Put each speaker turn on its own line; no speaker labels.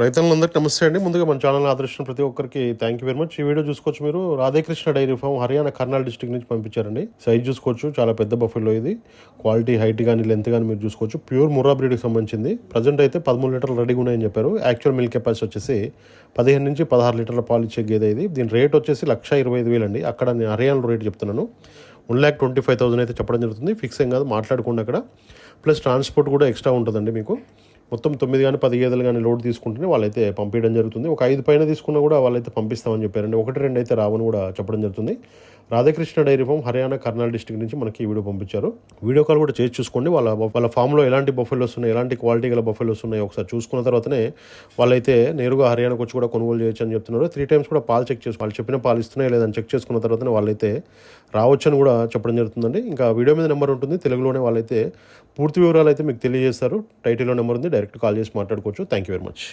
రైతులందరికీ నమస్తే అండి. ముందుగా మన ఛానల్ ఆదర్శించిన ప్రతి ఒక్కరికి థ్యాంక్ యూ వెరీ మచ్ ఈ వీడియో చూసుకోవచ్చు మీరు. Radhakrishna dairy farm Haryana Karnal district నుంచి పంపించారండి. సైజ్ చూసుకోవచ్చు. చాలా పెద్ద బఫెల్లో ఇది. క్వాలిటీ హైట్ కానీ లెంత్ కానీ మీరు చూసుకోవచ్చు. ప్యూర్ ముర్రా బ్రీడ్కి సంబంధించింది. ప్రజెంట్ అయితే పదమూడు లీటర్లు రెడీగా ఉన్నాయని చెప్పారు. యాక్చువల్ మిల్క్ కెపాసిటీ వచ్చేసి పదిహేను నుంచి పదహారు లీటర్ల పాలు ఇచ్చే గేదె ఇది. దీని రేట్ వచ్చేసి లక్ష ఇరవై ఐదు వేలు అండి అక్కడ నేను హర్యానాలో రేట్ చెప్తున్నాను. One lakh twenty five thousand అయితే చెప్పడం జరుగుతుంది. ఫిక్స్ ఏం కాదు మాట్లాడకుండా అక్కడ. ప్లస్ ట్రాన్స్పోర్ట్ కూడా ఎక్స్ట్రా ఉంటుందండి మీకు. మొత్తం తొమ్మిది కానీ పది గేదెలు కానీ లోడ్ తీసుకుంటేనే వాళ్ళైతే పంపించడం జరుగుతుంది. ఒక ఐదు పైన తీసుకున్నా కూడా వాళ్ళైతే పంపిస్తామని చెప్పారండి. ఒకటి రెండు అయితే రావని కూడా చెప్పడం జరుగుతుంది. Radhakrishna dairy farm Haryana Karnal district నుంచి మనకి ఈ వీడియో పంపించారు. వీడియో కాల్ కూడా చేసి చూసుకోండి. వాళ్ళ వాళ్ళ ఫామ్లో ఎలాంటి బఫెలోస్ ఉన్నాయి ఎలాంటి క్వాలిటీ గల బఫెలోస్ ఉన్నాయి ఒకసారి చూసుకున్న తర్వాతనే వాళ్ళైతే నేరుగా హర్యానాకు వచ్చి కూడా కొనుగోలు చేయొచ్చు అని చెప్తున్నారు. త్రీ టైమ్స్ కూడా పాలు చెక్ చేసి వాళ్ళు చెప్పిన పాలు ఇస్తున్నాయి లేదని చెక్ చేసుకున్న తర్వాతనే వాళ్ళైతే రావచ్చని కూడా చెప్పడం జరుగుతుందండి. ఇంకా వీడియో మీద నెంబర్ ఉంటుంది. తెలుగులోనే వాళ్ళైతే పూర్తి వివరాలు అయితే మీకు తెలియజేస్తారు. టైటిల్లో నెంబర్ ఉంది. డైరెక్ట్ కాల్ చేసి మాట్లాడుకోవచ్చు. Thank you very much